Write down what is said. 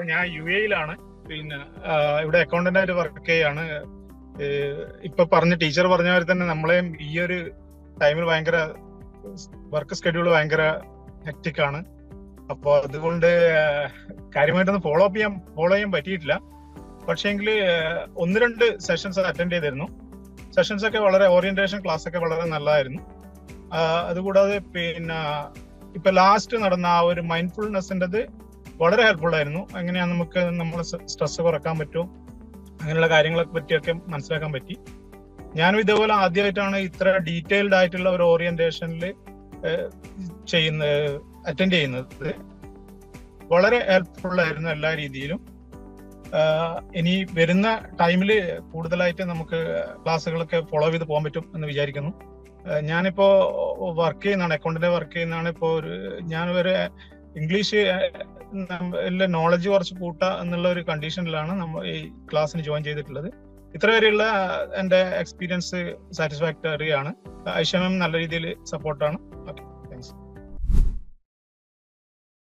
അപ്പോൾ ഞാൻ യു എയിലാണ് പിന്നെ ഇവിടെ അക്കൗണ്ടന്റ് ആയിട്ട് വർക്ക് ചെയ്യാണ് ഇപ്പൊ പറഞ്ഞ ടീച്ചർ പറഞ്ഞ പോലെ തന്നെ നമ്മളെയും ഈ ഒരു ടൈമിൽ ഭയങ്കര വർക്ക് സ്കെഡ്യൂൾ ഭയങ്കര ഹെക്റ്റിക് ആണ്. അപ്പോൾ അതുകൊണ്ട് കാര്യമായിട്ടൊന്നും ഫോളോ അപ്പ് ചെയ്യാൻ ഫോളോ ചെയ്യാൻ പറ്റിയിട്ടില്ല. പക്ഷേങ്കിൽ ഒന്ന് രണ്ട് സെഷൻസ് അറ്റൻഡ് ചെയ്തിരുന്നു. സെഷൻസ് ഒക്കെ വളരെ ഓറിയന്റേഷൻ ക്ലാസ് ഒക്കെ വളരെ നല്ലതായിരുന്നു. അതുകൂടാതെ പിന്നെ ഇപ്പൊ ലാസ്റ്റ് നടന്ന ആ ഒരു മൈൻഡ്ഫുൾനെസ്സിന്റെത് വളരെ ഹെൽപ്ഫുൾ ആയിരുന്നു. എങ്ങനെയാണ് നമുക്ക് നമ്മളെ സ്ട്രെസ് കുറയ്ക്കാൻ പറ്റും അങ്ങനെയുള്ള കാര്യങ്ങളെ പറ്റിയൊക്കെ മനസ്സിലാക്കാൻ പറ്റി. ഞാനും ഇതേപോലെ ആദ്യമായിട്ടാണ് ഇത്ര ഡീറ്റെയിൽഡ് ആയിട്ടുള്ള ഒരു ഓറിയന്റേഷനിൽ ചെയ്യുന്ന അറ്റൻഡ് ചെയ്യുന്നത്. വളരെ ഹെൽപ്ഫുൾ ആയിരുന്നു എല്ലാ രീതിയിലും. ഇനി വരുന്ന ടൈമിൽ കൂടുതലായിട്ട് നമുക്ക് ക്ലാസ്സുകളൊക്കെ ഫോളോ ചെയ്ത് പോകാൻ പറ്റും എന്ന് വിചാരിക്കുന്നു. ഞാനിപ്പോ വർക്ക് ചെയ്യുന്നതാണ് അക്കൗണ്ടിന്റെ വർക്ക് ചെയ്യുന്നതാണ്. ഇപ്പോൾ ഒരു ഞാൻ ഇംഗ്ലീഷ് നോളജ് കുറച്ച് കൂട്ടുക എന്നുള്ള ഒരു കണ്ടീഷനിലാണ് നമ്മൾ ഈ ക്ലാസ്സിന് ജോയിൻ ചെയ്തിട്ടുള്ളത്. ഇത്ര വരെയുള്ള എന്റെ എക്സ്പീരിയൻസ് സാറ്റിസ്ഫാക്ടറി ആണ്. ഐഷമം നല്ല രീതിയിൽ സപ്പോർട്ടാണ്